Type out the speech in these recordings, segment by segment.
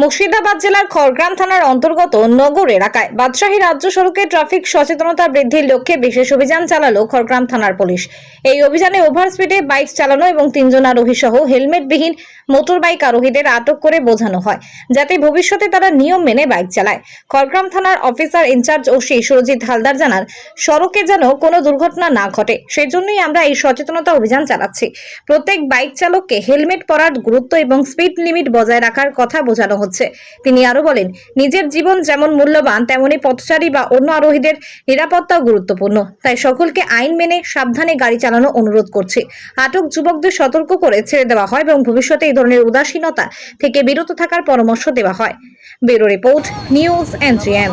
মুর্শিদাবাদ জেলার খড়গ্রাম থানার অন্তর্গত নগর এলাকায় বাদশাহী রাজ্য সড়কে ট্রাফিক সচেতনতা বৃদ্ধির লক্ষ্যে বিশেষ অভিযান চালালো খড়গ্রাম থানার পুলিশ। এই অভিযানে ওভার স্পিডে বাইক চালানো এবং তিনজন আরোহী সহ হেলমেটবিহীন মোটর বাইক আরোহীদের আটক করে বোঝানো হয়, যাতে ভবিষ্যতে তারা নিয়ম মেনে বাইক চালায়। খড়গ্রাম থানার officer in charge OC Surajit Haldar জানান, সড়কে যেন কোনো দুর্ঘটনা না ঘটে সেই জন্যই আমরা এই সচেতনতা অভিযান চালাচ্ছি। প্রত্যেক বাইক চালককে হেলমেট পরার গুরুত্ব এবং স্পিড লিমিট বজায় রাখার কথা বোঝানো হচ্ছে। তিনি আরও বলেন, নিজের জীবন যেমন মূল্যবান, তেমনি পথচারী বা অন্য আরোহীদের নিরাপত্তাও গুরুত্বপূর্ণ। তাই সকলকে আইন মেনে সাবধানে গাড়ি চালানো অনুরোধ করছি। আটক যুবকদের সতর্ক করে ছেড়ে দেওয়া হয় এবং ভবিষ্যতে এই ধরনের উদাসীনতা থেকে বিরত থাকার পরামর্শ দেওয়া হয়। ব্যুরো রিপোর্ট, নিউজ এনজিএম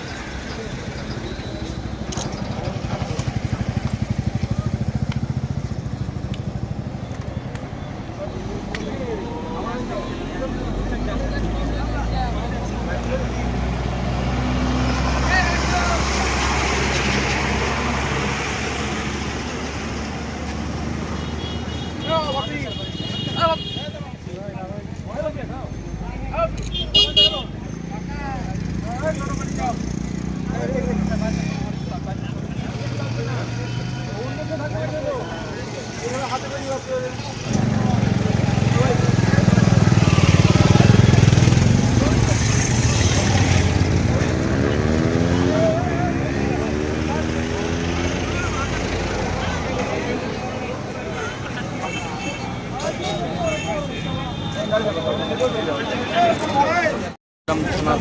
থানার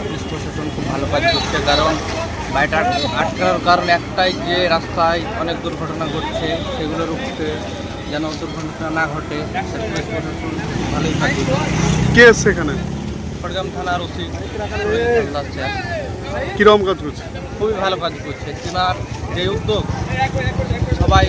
পুলিশ প্রশাসন খুব ভালো কাজ করছে? কারণ কারণ রাস্তায় অনেক দুর্ঘটনা ঘটছে সেগুলো রুখতে যেন দুর্ঘটনা না ঘটে খুবই ভালো কাজ করছে। যে উদ্যোগ, সবাই